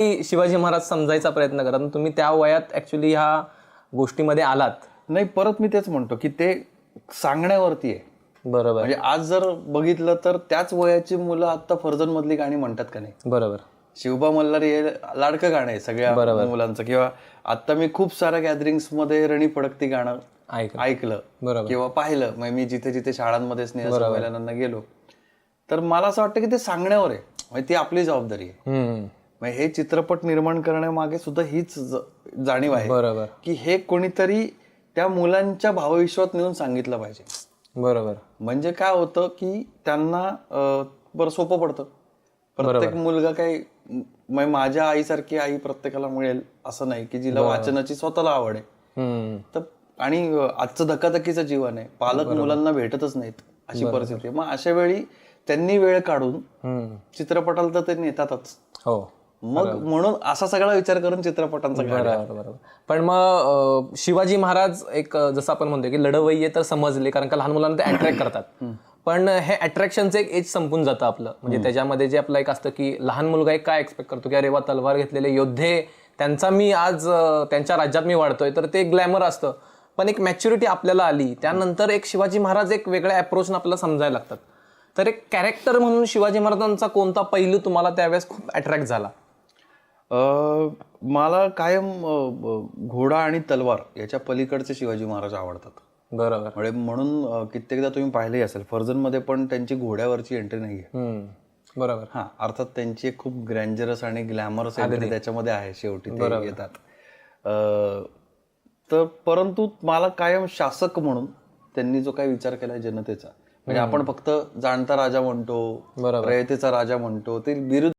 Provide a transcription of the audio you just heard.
की शिवाजी महाराज समजायचा प्रयत्न करा. तुम्ही त्या वयात ऍक्च्युली ह्या गोष्टीमध्ये आलात. नाही परत मी तेच म्हणतो की ते सांगण्यावरती आहे. बरोबर. म्हणजे आज जर बघितलं तर त्याच वयाची मुलं आता फर्जन मधली गाणी म्हणतात का नाही? बरोबर. शिवबा मल्हार हे लाडकं गाणं आहे सगळ्या मुलांचं. किंवा आता मी खूप साऱ्या गॅदरिंग्समध्ये रणी फडकती गाणं ऐक ऐकलं. बरोबर. किंवा पाहिलं. मग मी जिथे जिथे शाळांमध्ये स्नेह गेलो. तर मला असं वाटतं की ते सांगण्यावर आहे. म्हणजे ती आपली जबाबदारी आहे. हे चित्रपट निर्माण करण्यामागे सुद्धा हीच जाणीव आहे. बरोबर. की हे कोणीतरी त्या मुलांच्या भावविश्वात नेऊन सांगितलं पाहिजे. बरोबर. म्हणजे काय होतं की त्यांना बरं सोपं पडतं. प्रत्येक मुलगा काही म- माझ्या आईसारखी आई प्रत्येकाला मिळेल असं नाही की जिला वाचनाची स्वतःला आवड आहे. तर आणि आजचं धकाधकीचं जीवन आहे. पालक मुलांना भेटतच नाहीत अशी परिस्थिती मग अशा वेळी त्यांनी वेळ काढून चित्रपटाला तर ते नेतातच. हो. मग म्हणून असा सगळा विचार करून चित्रपटांचा. बरोबर बरोबर. पण मग शिवाजी महाराज एक जसं आपण म्हणतो की लढवय्ये तर समजले कारण का लहान मुलांना ते अट्रॅक्ट करतात. पण हे अट्रॅक्शनचं एक एज संपून जातं आपलं. म्हणजे त्याच्यामध्ये जे आपलं एक असतं की लहान मुलगा एक काय एक्सपेक्ट करतो की अरे वा तलवार घेतलेले योद्धे त्यांचा मी आज त्यांच्या राज्यात मी वाढतोय तर ते ग्लॅमर असतं. पण एक मॅच्युरिटी आपल्याला आली. त्यानंतर एक शिवाजी महाराज एक वेगळ्या अप्रोचनं आपल्याला समजायला लागतात. तर एक कॅरेक्टर म्हणून शिवाजी महाराजांचा कोणता पैलू तुम्हाला त्यावेळेस खूप अट्रॅक्ट झाला? मला कायम घोडा आणि तलवार याच्या पलीकडचे शिवाजी महाराज आवडतात. बरोबर. म्हणजे म्हणून कित्येकदा तुम्ही पाहिलेही असेल फर्जनमध्ये पण त्यांची घोड्यावरची एंट्री नाहीये. हम्म बरोबर. हा अर्थात त्यांची एक खूप ग्रँजरस आणि ग्लॅमरस एंट्री त्याच्यामध्ये आहे शेवटी ते येतात. तर परंतु मला कायम शासक म्हणून त्यांनी जो काही विचार केलाय जनतेचा म्हणजे आपण फक्त जाणता राजा म्हणतो. रयतेचा राजा म्हणतो ते बिरुद